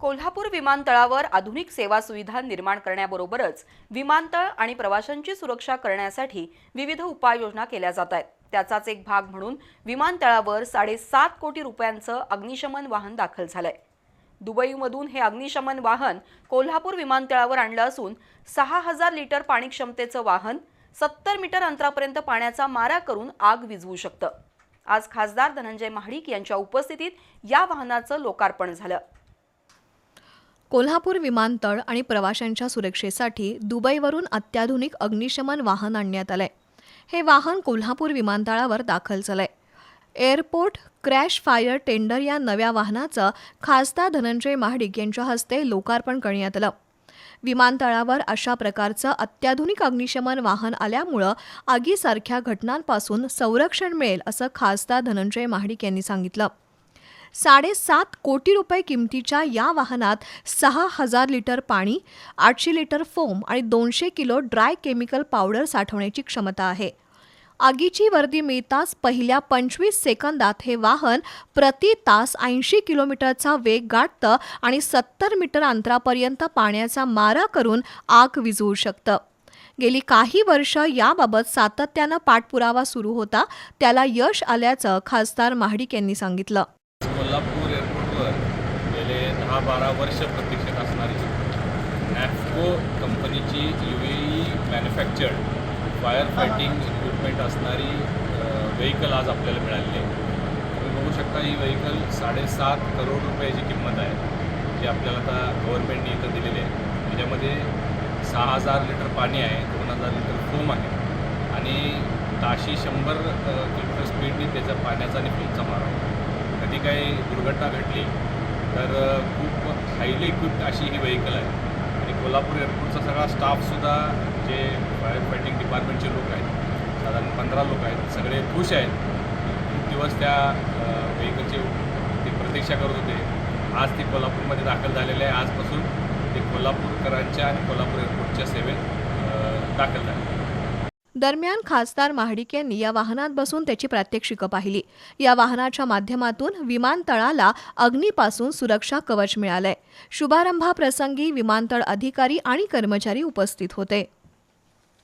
कोल्हापूर विमानतळावर आधुनिक सेवा सुविधा निर्माण करण्याबरोबरच विमानतळ आणि प्रवाशांची सुरक्षा करण्यासाठी विविध उपाययोजना केल्या जात आहेत. त्याचाच एक भाग म्हणून विमानतळावर साडेसात कोटी रुपयांचं अग्निशमन वाहन दाखल झालंय. दुबईमधून हे अग्निशमन वाहन कोल्हापूर विमानतळावर आणलं असून सहा हजार लिटर पाणी क्षमतेचं वाहन सत्तर मीटर अंतरापर्यंत पाण्याचा मारा करून आग विझवू शकतं. आज खासदार धनंजय महाडिक यांच्या उपस्थितीत या वाहनाचं लोकार्पण झालं. कोल्हापूर विमानतळ आणि प्रवाशांच्या सुरक्षेसाठी दुबईवरून अत्याधुनिक अग्निशमन वाहन आणण्यात आलंय. हे वाहन कोल्हापूर विमानतळावर दाखल झालंय. एअरपोर्ट क्रॅश फायर टेंडर या नव्या वाहनाचं खासदार धनंजय महाडिक यांच्या हस्ते लोकार्पण करण्यात आलं. विमानतळावर अशा प्रकारचं अत्याधुनिक अग्निशमन वाहन आल्यामुळं आगीसारख्या घटनांपासून संरक्षण मिळेल असं खासदार धनंजय महाडिक यांनी सांगितलं. साडेसात कोटी रुपये किमतीच्या या वाहनात सहा हजार लिटर पाणी आठशे लिटर फोम आणि दोनशे किलो ड्राय केमिकल पावडर साठवण्याची क्षमता आहे. आगीची वर्दी मिळताच पहिल्या पंचवीस सेकंदात हे वाहन प्रति तास ऐंशी किलोमीटरचा वेग गाठतं आणि सत्तर मीटर अंतरापर्यंत पाण्याचा मारा करून आग विझवू शकतं. गेली काही वर्ष याबाबत सातत्यानं पाठपुरावा सुरू होता त्याला यश आल्याचं खासदार महाडिक यांनी सांगितलं. एअरपोर्टवर गेले दहा बारा वर्ष प्रतीक्षेत असणारी नॅफको कंपनीची U A E manufactured fire fighting equipment असणारी व्हेकल आज आपल्याला मिळालेली आहे. तुम्ही बघू शकता ही व्हेकल साडेसात करोड रुपयाची किंमत आहे जी आपल्याला आता गव्हर्नमेंटने इथं दिलेली आहे. त्याच्यामध्ये सहा हजार लिटर पाणी आहे दोन हजार लिटर फोम आहे आणि ताशी शंभर किलोमीटर स्पीडने त्याच्या पाण्याचा आणि फोमचा मारा जी काही दुर्घटना घडली तर खूप हायली इक्विप्ड अशी ही व्हेकल आहे. आणि कोल्हापूर एअरपोर्टचा सगळा स्टाफसुद्धा जे फायर फायटिंग डिपार्टमेंटचे लोक आहेत साधारण पंधरा लोक आहेत सगळे खुश आहेत. खूप दिवस त्या व्हेकलची ते प्रतीक्षा करत होते. आज ते कोल्हापूरमध्ये दाखल झालेले आहे. आजपासून ते कोल्हापूरकरांच्या आणि कोल्हापूर एअरपोर्टच्या सेवेत दाखल झाले. दरम्यान खासदार महाडिक यांनी या वाहनात बसून त्याची प्रात्यक्षिकं पाहिली. या वाहनाच्या माध्यमातून विमानतळाला अग्नीपासून सुरक्षा कवच मिळालंय. शुभारंभाप्रसंगी विमानतळ अधिकारी आणि कर्मचारी उपस्थित होते.